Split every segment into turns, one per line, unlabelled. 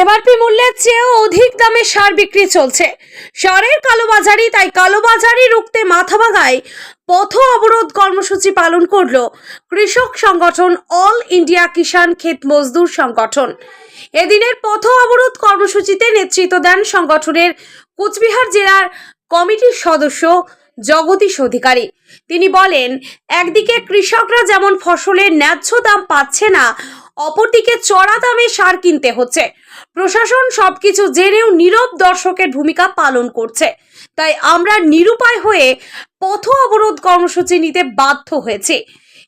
MRP
মূল্যের চেয়েও অধিক দামে সার বিক্রি চলছে। সারের কালোবাজারি তাই কালোবাজারি রুখতে মাথা ভাঙায় পথ অবরোধ কর্মসূচি পালন করল কৃষক সংগঠন অল ইন্ডিয়া কিষাণ ক্ষেত মজদুর সংগঠন। এদিনের পথ অবরোধ কর্মসূচিতে নেতৃত্ব দেন সংগঠনের কোচবিহার জেলার কমিটির সদস্য জগদীশ অধিকারী। তিনি বলেন, একদিকে কৃষকরা যেমন ফসলের ন্যায্য দাম পাচ্ছে না, অপরদিকে চড়া দামে সার কিনতে হচ্ছে। প্রশাসন সবকিছু জেনেও নীরব দর্শকের ভূমিকা পালন করছে। তাই আমরা নিরুপায় হয়ে পথ অবরোধ কর্মসূচি নিতে বাধ্য হয়েছি।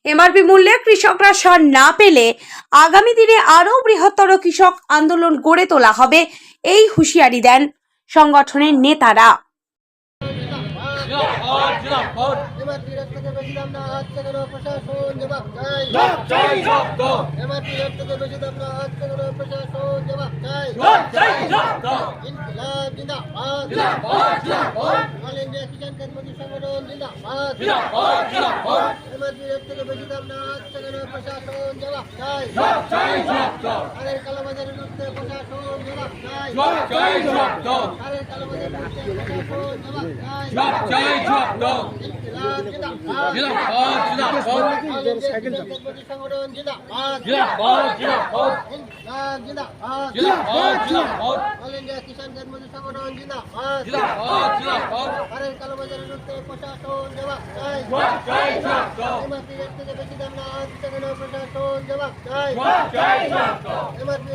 এমআরপি মূল্যে কৃষকরা সার না পেলে আগামী দিনে আরও বৃহত্তর কৃষক আন্দোলন গড়ে তোলা হবে, এই হুঁশিয়ারি দেন সংগঠনের নেতারা।
এমআরপি রেট থেকে বেশি দাম না হচ্ছে কেন প্রশাসন জবাব চাই
চাই জব দাও
এমআরপি রেট থেকে বেশি দাম না হচ্ছে কেন প্রশাসন জবাব চাই
চাই জব দাও
ইনকিলাব জিন্দাবাদ।
জিন্দাবাদ জিন্দাবাদ
অল ইন্ডিয়া কিষাণ খেত মজদুর সংগঠন জিন্দাবাদ
জিন্দাবাদ জিন্দাবাদ
এমআরপি রেট থেকে বেশি দাম না হচ্ছে কেন প্রশাসন জবাব চাই
জব চাই জব দাও
সারের কালোবাজারি রুখতে প্রশাসন জবাব চাই
জব চাই জব দাও
সারের কালোবাজারি রুখতে প্রশাসন জবাব চাই
জব চাই জব দাও
ইনকিলাব জিন্দাবাদ
জিন্দাবাদ জিন্দাবাদ
অল ইন্ডিয়া কিষাণ খেত মজদুর সংগঠন জিন্দাবাদ
জিন্দাবাদ জিন্দাবাদ
ইনকিলাব জিন্দাবাদ
জিন্দাবাদ জিন্দাবাদ
অল ইন্ডিয়া কিষাণ খেত মজদুর সংগঠন জিন্দাবাদ
জিন্দাবাদ জিন্দাবাদ
সারের কালোবাজারি রুখতে প্রশাসন জবাব চাই
জব চাই জব দাও
এমআরপি রেট থেকে বেশি দাম না হচ্ছে কেন প্রশাসন জবাব চাই
জব চাই জব দাও
এমআরপি